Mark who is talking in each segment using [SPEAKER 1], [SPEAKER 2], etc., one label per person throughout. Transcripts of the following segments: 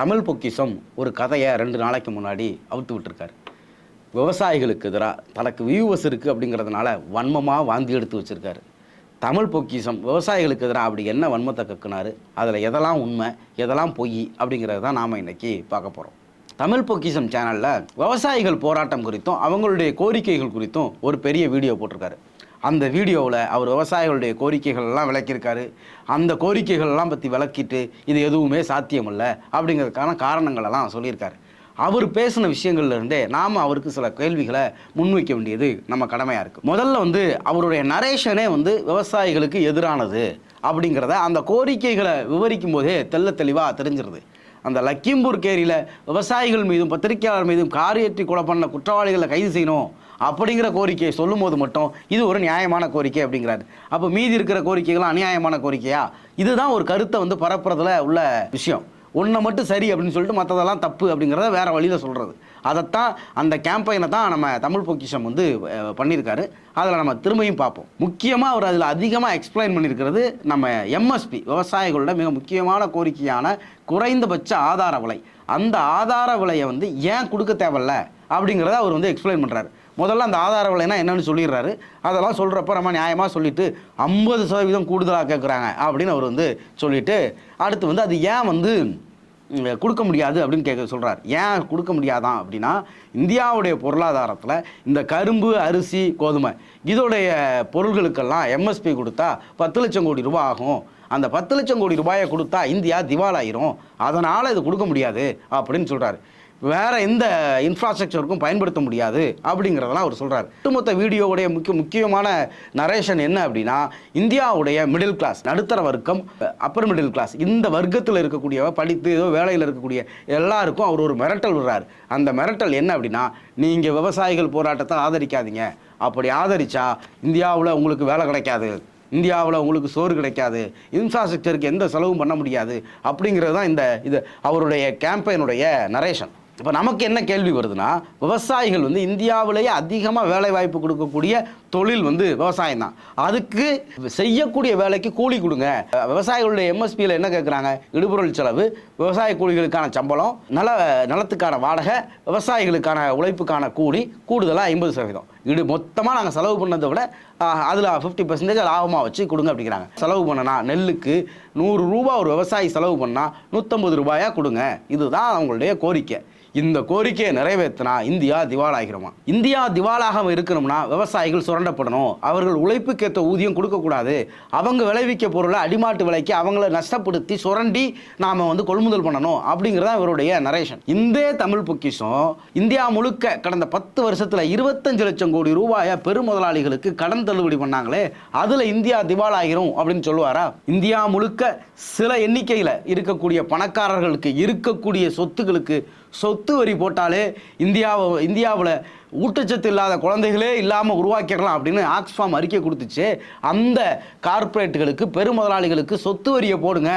[SPEAKER 1] தமிழ் பொக்கிஷம் ஒரு கதையை ரெண்டு நாளைக்கு முன்னாடி அவுத்து விட்டுருக்காரு. விவசாயிகளுக்கு எதிராக தனக்கு வியூவர்ஸ் இருக்குது அப்படிங்கிறதுனால வன்மமாக வாந்தி எடுத்து வச்சுருக்காரு. தமிழ் பொக்கிஷம் விவசாயிகளுக்கு எதிராக அப்படி என்ன வன்மத்தை கக்குனாரு? அதில் எதெல்லாம் உண்மை எதெல்லாம் பொய் அப்படிங்கிறத தான் நாம் இன்றைக்கி பார்க்க போகிறோம் தமிழ் பொக்கிஷம் சேனலில் விவசாயிகள் போராட்டம் குறித்தும் அவங்களுடைய கோரிக்கைகள் குறித்தும் ஒரு பெரிய வீடியோ போட்டிருக்காரு. அந்த வீடியோவில் அவர் விவசாயிகளுடைய கோரிக்கைகள் எல்லாம் விளக்கியிருக்காரு. அந்த கோரிக்கைகள்லாம் பற்றி விளக்கிட்டு இது எதுவுமே சாத்தியமில்ல அப்படிங்கிறதுக்கான காரணங்களெல்லாம் சொல்லியிருக்காரு. அவர் பேசின விஷயங்கள்லேருந்தே நாம் அவருக்கு சில கேள்விகளை முன்வைக்க வேண்டியது நம்ம கடமையாக இருக்குது முதல்ல வந்து அவருடைய நரேஷனே வந்து விவசாயிகளுக்கு எதிரானது. அப்படிங்கிறத அந்த கோரிக்கைகளை விவரிக்கும் போதே தெல்ல தெளிவாக தெரிஞ்சிருது. அந்த லக்கிம்பூர் கேரியில் விவசாயிகள் மீதும் பத்திரிகையாளர் மீதும் காரியற்றி கொலை பண்ண குற்றவாளிகளை கைது செய்யணும் அப்படிங்கிற கோரிக்கையை சொல்லும்போது மட்டும் இது ஒரு நியாயமான கோரிக்கை அப்படிங்கிறாரு. அப்போ மீதி இருக்கிற கோரிக்கைகளும் அநியாயமான கோரிக்கையா? இதுதான் ஒரு கருத்தை வந்து பரப்புறதுல உள்ள விஷயம். ஒன்றை மட்டும் சரி அப்படின்னு சொல்லிட்டு மற்றதெல்லாம் தப்பு அப்படிங்கிறத வேற வழியில் சொல்கிறது அதைத்தான் அந்த கேம்பெயினை தான் நம்ம தமிழ் பொக்கிஷம் வந்து பண்ணியிருக்காரு. அதில் நம்ம திரும்பியும் பார்ப்போம். முக்கியமாக அவர் அதில் அதிகமாக எக்ஸ்பிளைன் பண்ணியிருக்கிறது நம்ம எம்எஸ்பி விவசாயிகளோட மிக முக்கியமான கோரிக்கையான குறைந்தபட்ச ஆதார விலை. அந்த ஆதார விலையை வந்து ஏன் கொடுக்க தேவையில்ல அப்படிங்கிறத அவர் வந்து எக்ஸ்பிளைன் பண்ணுறாரு முதல்ல அந்த ஆதார விலைனா என்னன்னு சொல்லிடுறாரு. அதெல்லாம் சொல்கிறப்ப நம்ம நியாயமாக சொல்லிட்டு ஐம்பது சதவீதம் கூடுதலாக கேட்குறாங்க அப்படின்னு அவர் வந்து சொல்லிட்டு அடுத்து வந்து அது ஏன் வந்து கொடுக்க முடியாது அப்படின்னு கேட்க சொல்கிறார் ஏன் கொடுக்க முடியாதான் அப்படின்னா இந்தியாவுடைய பொருளாதாரத்தில் இந்த கரும்பு அரிசி கோதுமை இதோடைய பொருள்களுக்கெல்லாம் எம்எஸ்பி கொடுத்தா பத்து லட்சம் கோடி ரூபாய் ஆகும். அந்த பத்து லட்சம் கோடி ரூபாயை கொடுத்தா இந்தியா திவாலாயிரும். அதனால் இது கொடுக்க முடியாது அப்படின்னு சொல்கிறாரு வேறு எந்த இன்ஃப்ராஸ்ட்ரக்சருக்கும் பயன்படுத்த முடியாது அப்படிங்கிறதெல்லாம் அவர் சொல்கிறார் ஒட்டுமொத்த வீடியோவுடைய முக்கிய முக்கியமான நரேஷன் என்ன அப்படின்னா இந்தியாவுடைய மிடில் கிளாஸ் நடுத்தர வர்க்கம் அப்பர் மிடில் கிளாஸ் இந்த வர்க்கத்தில் இருக்கக்கூடியவ படித்து ஏதோ வேலையில் இருக்கக்கூடிய எல்லாருக்கும் அவர் ஒரு மிரட்டல் விடுறார். அந்த மிரட்டல் என்ன அப்படின்னா நீங்கள் விவசாயிகள் போராட்டத்தை ஆதரிக்காதீங்க. அப்படி ஆதரித்தா இந்தியாவில் உங்களுக்கு வேலை கிடைக்காது. இந்தியாவில் உங்களுக்கு சோறு கிடைக்காது. இன்ஃப்ராஸ்ட்ரக்சருக்கு எந்த செலவும் பண்ண முடியாது. அப்படிங்கிறது தான் இந்த இது அவருடைய கேம்பெயினுடைய நரேஷன் இப்போ நமக்கு என்ன கேள்வி வருதுன்னா விவசாயிகள் வந்து இந்தியாவிலேயே அதிகமாக வேலை வாய்ப்பு கொடுக்கக்கூடிய தொழில் வந்து விவசாயம் தான். அதுக்கு செய்யக்கூடிய வேலைக்கு கூலி கொடுங்க. விவசாயிகளுடைய எம்எஸ்பியில் என்ன கேட்குறாங்க இடுபொருள் செலவு விவசாய கூலிகளுக்கான சம்பளம் நல நிலத்துக்கான வாடகை விவசாயிகளுக்கான உழைப்புக்கான கூலி கூடுதலாக ஐம்பது சதவீதம். இது மொத்தமாக நாங்கள் செலவு பண்ணதை விட அதில் ஃபிஃப்டி பர்சன்டேஜ் லாபமாக வச்சு கொடுங்க அப்படிங்கிறாங்க. செலவு பண்ணனா நெல்லுக்கு நூறு ரூபா ஒரு விவசாயி செலவு பண்ணால் நூற்றம்பது ரூபாயாக கொடுங்க. இதுதான் அவங்களுடைய கோரிக்கை. இந்த கோரிக்கையை நிறைவேற்றினா இந்தியா திவாலாகிறோமா இந்தியா திவாலாக இருக்கணும்னா விவசாயிகள் சுரண்டப்படணும். அவர்கள் உழைப்புக்கேற்ற ஊதியம் கொடுக்கக்கூடாது. அவங்க விளைவிக்க பொருளை அடிமாட்டு விலைக்கு அவங்கள நஷ்டப்படுத்தி சுரண்டி நாம் வந்து கொள்முதல் பண்ணணும் அப்படிங்கிறது தான் இவருடைய நரேஷன் இந்த தமிழ் பொக்கிஷம். இந்தியா முழுக்க கடந்த பத்து வருஷத்தில் இருபத்தஞ்சு லட்சம் கோடி ரூபாயை பெருமுதலாளிகளுக்கு கடன் தள்ளுபடி பண்ணாங்களே அதில் இந்தியா திவாலாகிரும் அப்படின்னு சொல்லுவாரா? இந்தியா முழுக்க சில எண்ணிக்கையில் இருக்கக்கூடிய பணக்காரர்களுக்கு இருக்கக்கூடிய சொத்துக்களுக்கு சொத்து வரி போட்டாலே இந்தியாவை இந்தியாவில் ஊட்டச்சத்து இல்லாத குழந்தைகளே இல்லாமல் உருவாக்கிடலாம் அப்படின்னு ஆக்ஸ்ஃபார்ம் அறிக்கை கொடுத்துச்சு. அந்த கார்ப்பரேட்டுகளுக்கு பெருமுதலாளிகளுக்கு சொத்து வரியை போடுங்க.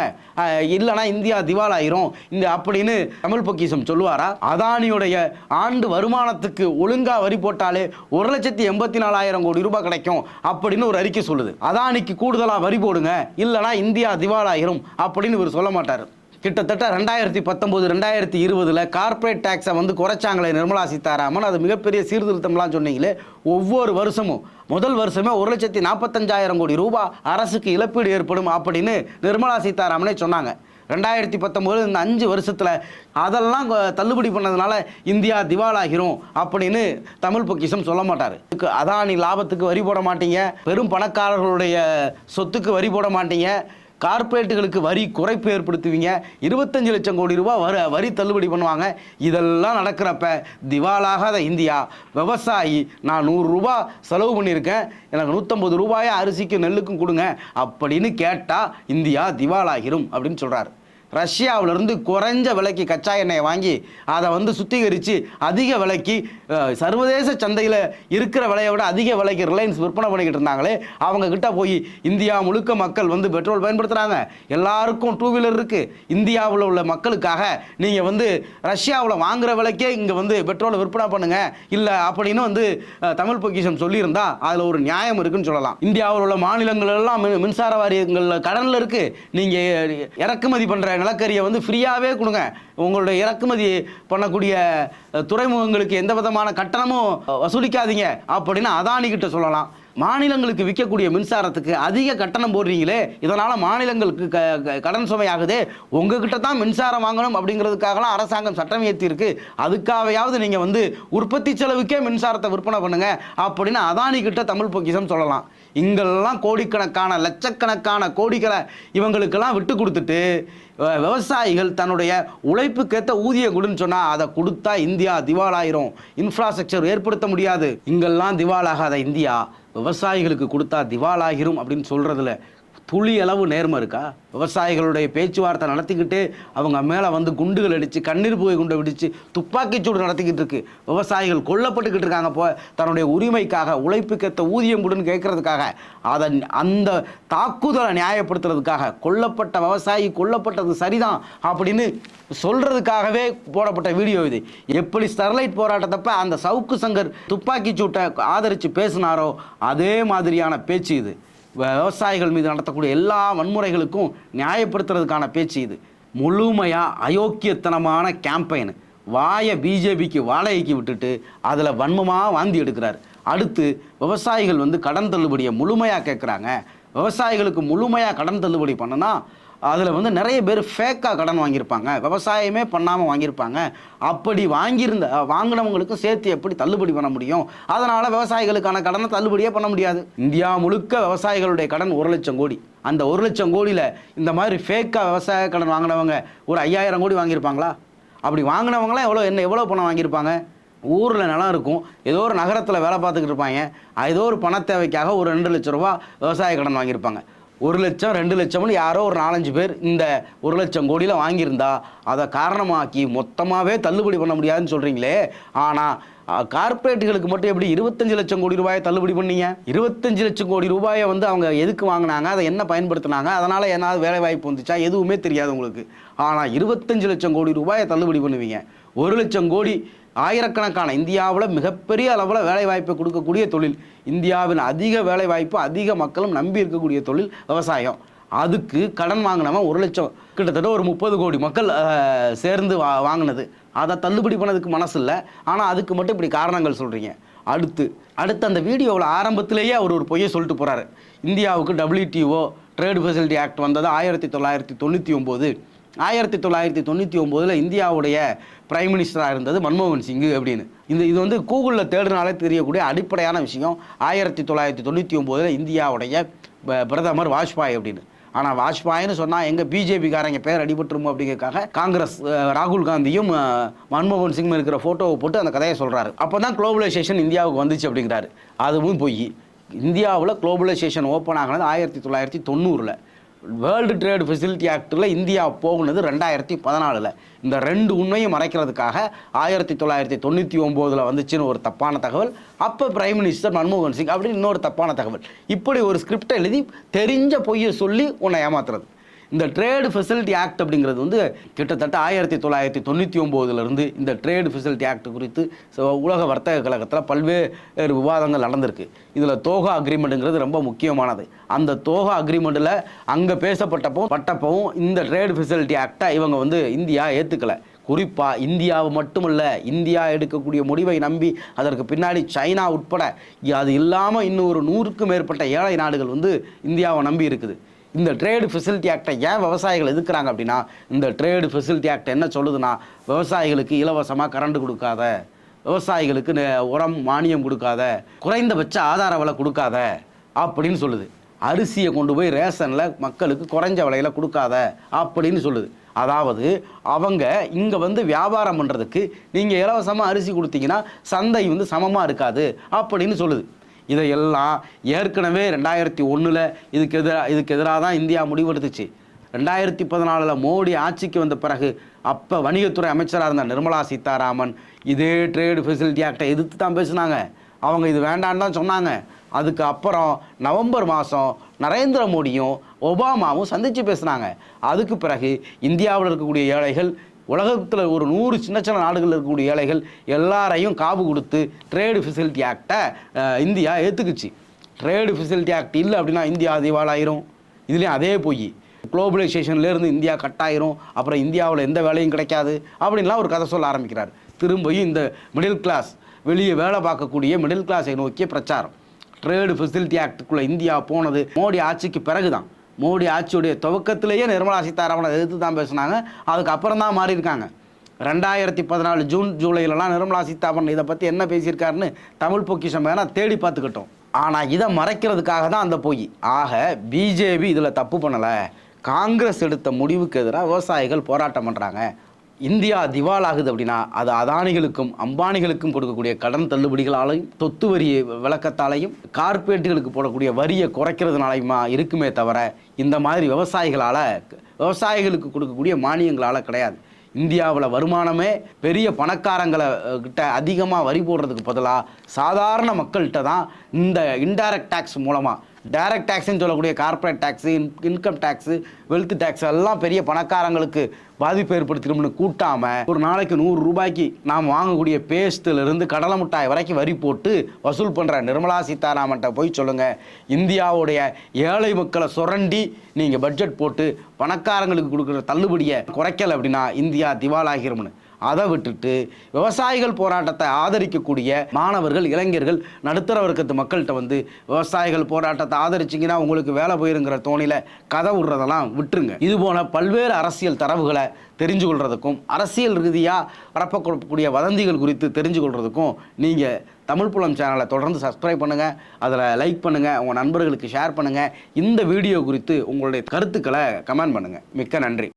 [SPEAKER 1] இல்லைனா இல்லைன்னா இந்தியா திவாலாயிரும். இந்த அப்படின்னு தமிழ் பொக்கிஷம் சொல்லுவாரா? அதானியுடைய ஆண்டு வருமானத்துக்கு ஒழுங்காக வரி போட்டாலே ஒரு லட்சத்தி எண்பத்தி நாலாயிரம் கோடி ரூபாய் கிடைக்கும் அப்படின்னு ஒரு அறிக்கை சொல்லுது. அதானிக்கு கூடுதலாக வரி போடுங்க. இல்லைன்னா இந்தியா திவாலாயிரும் அப்படின்னு இவர் சொல்ல மாட்டார். கிட்டத்தட்ட ரெண்டாயிரத்தி பத்தொம்போது ரெண்டாயிரத்தி இருபதில் கார்ப்பரேட் டேக்ஸை வந்து குறைச்சாங்களே நிர்மலா சீதாராமன். அது மிகப்பெரிய சீர்திருத்தம்லாம் சொன்னீங்களே ஒவ்வொரு வருஷமும். முதல் வருஷமே ஒரு லட்சத்தி நாற்பத்தஞ்சாயிரம் கோடி ரூபாய் அரசுக்கு இழப்பீடு ஏற்படும் அப்படின்னு நிர்மலா சீதாராமனே சொன்னாங்க. ரெண்டாயிரத்தி பத்தொம்போது இந்த அஞ்சு வருஷத்தில் அதெல்லாம் தள்ளுபடி பண்ணதுனால இந்தியா திவாலாகிரும் அப்படின்னு தமிழ் பொக்கிஷம் சொல்ல மாட்டார். அதானி லாபத்துக்கு வரி போட மாட்டீங்க பெரும் பணக்காரர்களுடைய சொத்துக்கு வரி போட மாட்டீங்க கார்ப்பரேட்டுகளுக்கு வரி குறைப்பு ஏற்படுத்துவீங்க. இருபத்தஞ்சு லட்சம் கோடி ரூபாய் வர வரி தள்ளுபடி பண்ணுவாங்க. இதெல்லாம் நடக்கிறப்ப திவாலாகாத இந்தியா. விவசாயி நான் நூறுரூபா செலவு பண்ணியிருக்கேன். எனக்கு நூற்றம்பது ரூபாயை அரிசிக்கும் நெல்லுக்கும் கொடுங்க. அப்படின்னு கேட்டால் இந்தியா திவாலாகிரும் அப்படின்னு சொல்கிறார் ரஷ்யாவிலிருந்து குறைஞ்ச விலைக்கு கச்சா எண்ணெயை வாங்கி அதை வந்து சுத்திகரித்து அதிக விலைக்கு சர்வதேச சந்தையில் இருக்கிற விலையை விட அதிக விலைக்கு ரிலையன்ஸ் விற்பனை பண்ணிக்கிட்டு இருந்தாங்களே அவங்க கிட்ட போய் இந்தியா முழுக்க மக்கள் வந்து பெட்ரோல் பயன்படுத்துகிறாங்க எல்லாருக்கும் டூ வீலர் இருக்குது இந்தியாவில் உள்ள மக்களுக்காக நீங்கள் வந்து ரஷ்யாவில் வாங்குகிற விலைக்கே இங்கே வந்து பெட்ரோலை விற்பனை பண்ணுங்கள் இல்லை அப்படின்னு வந்து தமிழ் பொக்கிஷம் சொல்லியிருந்தா அதில் ஒரு நியாயம் இருக்குன்னு சொல்லலாம். இந்தியாவில் உள்ள மாநிலங்கள் எல்லாம் மின்- மின்சார வாரியங்களில் கடனில் இருக்குது நீங்கள் இறக்குமதி பண்ணுற நிலக்கரியை வந்து ஃப்ரீயாகவே கொடுங்க. உங்களுடைய இறக்குமதி பண்ணக்கூடிய துறைமுகங்களுக்கு எந்த விதமான கட்டணமும் வசூலிக்காதீங்க அப்படின்னு அதானிக்கிட்ட சொல்லலாம். மாநிலங்களுக்கு விற்கக்கூடிய மின்சாரத்துக்கு அதிக கட்டணம் போடுறீங்களே இதனால் மாநிலங்களுக்கு க க- கடன் சுமையாகுது உங்ககிட்ட தான் மின்சாரம் வாங்கணும் அப்படிங்கிறதுக்காகலாம் அரசாங்கம் சட்டம் ஏற்றிருக்கு அதுக்காகவையாவது நீங்கள் வந்து உற்பத்தி செலவுக்கே மின்சாரத்தை விற்பனை பண்ணுங்கள் அப்படின்னு அதானி கிட்ட தமிழ் பொக்கிசம் சொல்லலாம். இங்கெல்லாம் கோடிக்கணக்கான லட்சக்கணக்கான கோடிகளை இவங்களுக்கெல்லாம் விட்டு கொடுத்துட்டு விவசாயிகள் தன்னுடைய உழைப்புக்கேற்ற ஊதியம் கொடுன்னு சொன்னால் அதை கொடுத்தா இந்தியா திவாலாயிரும். இன்ஃப்ராஸ்ட்ரக்சர் ஏற்படுத்த முடியாது. இங்கெல்லாம் திவாலாகாத இந்தியா விவசாயிகளுக்கு கொடுத்தா திவாலாகிரும் அப்படின்னு சொல்கிறதுல துளி அளவு நேர்மை இருக்கா? விவசாயிகளுடைய பேச்சுவார்த்தை நடத்திக்கிட்டு அவங்க மேலே வந்து குண்டுகள் அடித்து கண்ணீர் புகை குண்டை விடிச்சு துப்பாக்கிச்சூடு நடத்திக்கிட்டு இருக்கு. விவசாயிகள் கொல்லப்பட்டுக்கிட்டு இருக்காங்க போ தன்னுடைய உரிமைக்காக உழைப்புக்கேற்ற ஊதியம் கொடுன்னு கேட்கறதுக்காக அதை அந்த தாக்குதலை நியாயப்படுத்துறதுக்காக கொல்லப்பட்ட விவசாயி கொல்லப்பட்டது சரிதான் அப்படின்னு சொல்றதுக்காகவே போடப்பட்ட வீடியோ இது. எப்படி ஸ்டெர்லைட் போராட்டத்தப்ப அந்த சவுக்கு சங்கர் துப்பாக்கி சூட்டை ஆதரித்து பேசினாரோ அதே மாதிரியான பேச்சு இது. விவசாயிகள் மீது நடத்தக்கூடிய எல்லா வன்முறைகளுக்கும் நியாயப்படுத்துறதுக்கான பேச்சு இது. முழுமையாக அயோக்கியத்தனமான கேம்பெயின் வாயை பிஜேபிக்கு வாடகைக்கு விட்டுட்டு அதில் வன்மமாக வாந்தி எடுக்கிறார். அடுத்து விவசாயிகள் வந்து கடன் தள்ளுபடியை முழுமையாக கேட்குறாங்க விவசாயிகளுக்கு முழுமையாக கடன் தள்ளுபடி பண்ணனா அதில் வந்து நிறைய பேர் ஃபேக்காக கடன் வாங்கியிருப்பாங்க. விவசாயமே பண்ணாமல் வாங்கியிருப்பாங்க. அப்படி வாங்கியிருந்த வாங்கினவங்களுக்கும் சேர்த்து எப்படி தள்ளுபடி பண்ண முடியும்? அதனால் விவசாயிகளுக்கான கடனை தள்ளுபடியே பண்ண முடியாது. இந்தியா முழுக்க விவசாயிகளுடைய கடன் ஒரு லட்சம் கோடி. அந்த ஒரு லட்சம் கோடியில் இந்த மாதிரி ஃபேக்காக விவசாய கடன் வாங்கினவங்க ஒரு ஐயாயிரம் கோடி வாங்கியிருப்பாங்களா? அப்படி வாங்கினவங்களாம் எவ்வளோ என்ன எவ்வளோ பணம் வாங்கியிருப்பாங்க? ஊரில் நிலம் இருக்கும். ஏதோ ஒரு நகரத்தில் வேலை பார்த்துக்கிட்டு இருப்பாங்க. ஏதோ ஒரு பண தேவைக்காக ஒரு ரெண்டு லட்ச ரூபா விவசாய கடன் வாங்கியிருப்பாங்க. ஒரு லட்சம் ரெண்டு லட்சம்னு யாரோ ஒரு நாலஞ்சு பேர் இந்த ஒரு லட்சம் கோடியில் வாங்கியிருந்தா அதை காரணமாக்கி மொத்தமாகவே தள்ளுபடி பண்ண முடியாதுன்னு சொல்கிறீங்களே ஆனால் கார்ப்பரேட்டுகளுக்கு மட்டும் எப்படி இருபத்தஞ்சு லட்சம் கோடி ரூபாயை தள்ளுபடி பண்ணீங்க? இருபத்தஞ்சு லட்சம் கோடி ரூபாயை வந்து அவங்க எதுக்கு வாங்கினாங்க? அதை என்ன பயன்படுத்தினாங்க? அதனால் ஏதாவது வேலை வாய்ப்பு வந்துச்சா? எதுவுமே தெரியாது உங்களுக்கு. ஆனால் இருபத்தஞ்சு லட்சம் கோடி ரூபாயை தள்ளுபடி பண்ணுவீங்க. ஒரு லட்சம் கோடி ஆயிரக்கணக்கான இந்தியாவில் மிகப்பெரிய அளவில் வேலைவாய்ப்பை கொடுக்கக்கூடிய தொழில். இந்தியாவில் அதிக வேலைவாய்ப்பு அதிக மக்களும் நம்பி இருக்கக்கூடிய தொழில் விவசாயம். அதுக்கு கடன் வாங்கினவன் ஒரு லட்சம். கிட்டத்தட்ட ஒரு முப்பது கோடி மக்கள் சேர்ந்து வா வாங்கினது. அதை தள்ளுபடி பண்ணதுக்கு மனசு இல்லை. ஆனால் அதுக்கு மட்டும் இப்படி காரணங்கள் சொல்கிறீங்க அடுத்து அடுத்து அந்த வீடியோவில் ஆரம்பத்திலேயே அவர் ஒரு பொய்யை சொல்லிட்டு போகிறாரு இந்தியாவுக்கு டபிள்யூடிஓ ட்ரேட் ஃபெசிலிட்டி ஆக்ட் வந்தது ஆயிரத்தி தொள்ளாயிரத்தி தொண்ணூற்றி ஒம்பது. ஆயிரத்தி தொள்ளாயிரத்தி தொண்ணூற்றி ஒம்போதில் இந்தியாவுடைய பிரைம் மினிஸ்டராக இருந்தது மன்மோகன் சிங்கு அப்படின்னு. இந்த இது வந்து கூகுளில் தேடினாலே தெரியக்கூடிய அடிப்படையான விஷயம். ஆயிரத்தி தொள்ளாயிரத்தி தொண்ணூற்றி ஒம்போதில் இந்தியாவுடைய ப- பிரதமர் வாஜ்பாய் அப்படின்னு. ஆனால் வாஜ்பாயின்னு சொன்னால் எங்கள் பிஜேபிக்காரங்க பேர் அடிபட்டுருமோ அப்படிங்கிறதுக்காக காங்கிரஸ் ராகுல் காந்தியும் மன்மோகன் சிங் இருக்கிற ஃபோட்டோவை போட்டு அந்த கதையை சொல்கிறாரு அப்போ தான் குளோபலைசேஷன் இந்தியாவுக்கு வந்துச்சு அப்படிங்கிறாரு. அதுவும் போய். இந்தியாவில் குளோபலைசேஷன் ஓப்பன் ஆகினது ஆயிரத்தி தொள்ளாயிரத்தி தொண்ணூறில். வேர்ல்டு ட்ரேட் ஃபெசிலிட்டி ஆக்டில் இந்தியா போகுனது ரெண்டாயிரத்தி பதினாலில். இந்த ரெண்டு உண்மையும் மறைக்கிறதுக்காக ஆயிரத்தி தொள்ளாயிரத்தி தொண்ணூற்றி ஒம்போதில் வந்துச்சுன்னு ஒரு தப்பான தகவல். அப்போ பிரைம் மினிஸ்டர் மன்மோகன் சிங் அப்படின்னு இன்னொரு தப்பான தகவல். இப்படி ஒரு ஸ்கிரிப்டை எழுதி தெரிஞ்ச பொய்யை சொல்லி உன்னை ஏமாத்துறது. இந்த ட்ரேடு ஃபெசிலிட்டி ஆக்ட் அப்படிங்கிறது வந்து கிட்டத்தட்ட ஆயிரத்தி தொள்ளாயிரத்தி தொண்ணூற்றி ஒம்போதுலேருந்து இந்த ட்ரேடு ஃபெசிலிட்டி ஆக்ட் குறித்து உலக வர்த்தக கழகத்தில் பல்வேறு விவாதங்கள் நடந்திருக்கு. இதில் தோகா அக்ரிமெண்ட்டுங்கிறது ரொம்ப முக்கியமானது. அந்த தோகா அக்ரிமெண்ட்டில் அங்கே பேசப்பட்டப்போ பட்டப்பவும் இந்த ட்ரேடு ஃபெசிலிட்டி ஆக்டை இவங்க வந்து இந்தியா ஏற்றுக்கலை குறிப்பாக இந்தியாவை மட்டுமல்ல இந்தியா எடுக்கக்கூடிய முடிவை நம்பி அதற்கு பின்னாடி சைனா உட்பட அது இல்லாமல் இன்னும் ஒரு நூறுக்கும் மேற்பட்ட ஏழை நாடுகள் வந்து இந்தியாவை நம்பி இருக்குது. இந்த ட்ரேடு ஃபெசிலிட்டி ஆக்டை ஏன் விவசாயிகள் எதுக்குறாங்க அப்படின்னா இந்த ட்ரேடு ஃபெசிலிட்டி ஆக்ட் என்ன சொல்லுதுன்னா விவசாயிகளுக்கு இலவசமாக கரண்ட் கொடுக்காத விவசாயிகளுக்கு உரம் மானியம் கொடுக்காத குறைந்தபட்ச ஆதார விலை கொடுக்காத அப்படின்னு சொல்லுது. அரிசியை கொண்டு போய் ரேஷனில் மக்களுக்கு குறைஞ்ச விலையில் கொடுக்காத அப்படின்னு சொல்லுது. அதாவது அவங்க இங்கே வந்து வியாபாரம் பண்ணுறதுக்கு நீங்கள் இலவசமாக அரிசி கொடுத்தீங்கன்னா சந்தை வந்து சமமாக இருக்காது அப்படின்னு சொல்லுது. இதையெல்லாம் ஏற்கனவே ரெண்டாயிரத்தி ஒன்றில் இதுக்கு எதிராக இதுக்கு எதிராக தான் இந்தியா முடிவெடுத்துச்சு. ரெண்டாயிரத்தி பதினாலில் மோடி ஆட்சிக்கு வந்த பிறகு அப்போ வணிகத்துறை அமைச்சராக இருந்த நிர்மலா சீதாராமன் இதே ட்ரேடு ஃபெசிலிட்டி ஆக்டை எதிர்த்து தான் பேசுனாங்க. அவங்க இது வேண்டான்னு தான் சொன்னாங்க. அதுக்கு அப்புறம் நவம்பர் மாதம் நரேந்திர மோடியும் ஒபாமாவும் சந்தித்து பேசுனாங்க. அதுக்கு பிறகு இந்தியாவில் இருக்கக்கூடிய ஏழைகள் உலகத்தில் ஒரு நூறு சின்ன சின்ன நாடுகளில் இருக்கக்கூடிய ஏழைகள் எல்லாரையும் காவு கொடுத்து ட்ரேடு ஃபெசிலிட்டி ஆக்டை இந்தியா ஏற்றுக்குச்சு ட்ரேடு ஃபெசிலிட்டி ஆக்ட் இல்லை அப்படின்னா இந்தியா திவாலாயிரும் இதுலேயும் அதே போய். குளோபலைசேஷன்லேருந்து இந்தியா கட்டாயிரும். அப்புறம் இந்தியாவில் எந்த வேலையும் கிடைக்காது அப்படின்லாம் ஒரு கதை சொல்ல ஆரம்பிக்கிறார். திரும்பியும் இந்த மிடில் கிளாஸ் வெளியே வேலை பார்க்கக்கூடிய மிடில் கிளாஸை நோக்கிய பிரச்சாரம். ட்ரேடு ஃபெசிலிட்டி ஆக்டுக்குள்ளே இந்தியா போனது மோடி ஆட்சிக்கு பிறகு தான் மோடி ஆட்சியுடைய துவக்கத்திலேயே நிர்மலா சீதாராமனை எதிர்த்து தான் பேசுனாங்க. அதுக்கப்புறம் தான் மாறியிருக்காங்க. ரெண்டாயிரத்தி பதினாலு ஜூன் ஜூலைலலாம் நிர்மலா சீதாராமன் இதை பற்றி என்ன பேசியிருக்காருன்னு தமிழ் பொக்கிஷம் வேணால் தேடி பார்த்துக்கிட்டோம். ஆனால் இதை மறைக்கிறதுக்காக தான் அந்த பொய். ஆக பிஜேபி இதில் தப்பு பண்ணலை. காங்கிரஸ் எடுத்த முடிவுக்கு எதிராக விவசாயிகள் போராட்டம் பண்ணுறாங்க இந்தியா திவாலாகுது அப்படின்னா அது அதானிகளுக்கும் அம்பானிகளுக்கும் கொடுக்கக்கூடிய கடன் தள்ளுபடிகளாலையும் தொத்து வரி விளக்கத்தாலையும் கார்பரேட்டுகளுக்கு போடக்கூடிய வரியை குறைக்கிறதுனாலையுமா இருக்குமே தவிர இந்த மாதிரி விவசாயிகளால் விவசாயிகளுக்கு கொடுக்கக்கூடிய மானியங்களால் கிடையாது. இந்தியாவில் வருமானமே பெரிய பணக்காரங்களை கிட்ட அதிகமாக வரி போடுறதுக்கு பதிலாக சாதாரண மக்கள்கிட்ட தான் இந்த இன்டைரக்ட் டேக்ஸ் மூலமாக டைரக்ட் டேக்ஸ்னு சொல்லக்கூடிய corporate tax income tax wealth tax எல்லாம் பெரிய பணக்காரங்களுக்கு பாதிப்பு ஏற்படுத்திடும்னு கூட்டாமல் ஒரு நாளைக்கு நூறு ரூபாய்க்கு நாம் வாங்கக்கூடிய பேஸ்ட்டிலிருந்து கடலை மிட்டாய் வரைக்கும் வரி போட்டு வசூல் பண்ணுற நிர்மலா சீதாராமன்ட்ட போய் சொல்லுங்கள் இந்தியாவுடைய ஏழை மக்களை சுரண்டி நீங்கள் பட்ஜெட் போட்டு பணக்காரங்களுக்கு கொடுக்குற தள்ளுபடியை குறைக்கல அப்படின்னா இந்தியா திவாலாகிரும்னு. அதை விட்டுட்டு விவசாயிகள் போராட்டத்தை ஆதரிக்கக்கூடிய மாணவர்கள் இளைஞர்கள் நடுத்தர வர்க்கத்து மக்கள்கிட்ட வந்து விவசாயிகள் போராட்டத்தை ஆதரிச்சிங்கன்னா உங்களுக்கு வேலை போயிருங்கிற தோணியில் கதை விடுறதெல்லாம் விட்டுருங்க. இது போல பல்வேறு அரசியல் தரவுகளை தெரிஞ்சு கொள்றதுக்கும் அரசியல் ரீதியாக பரப்பக்கூடிய வதந்திகள் குறித்து தெரிஞ்சு கொள்றதுக்கும் நீங்கள் தமிழ் புலம் சேனலை தொடர்ந்து சப்ஸ்கிரைப் பண்ணுங்கள் அதில் லைக் பண்ணுங்கள் உங்கள் நண்பர்களுக்கு ஷேர் பண்ணுங்கள் இந்த வீடியோ குறித்து உங்களுடைய கருத்துக்களை கமெண்ட் பண்ணுங்கள் மிக்க நன்றி.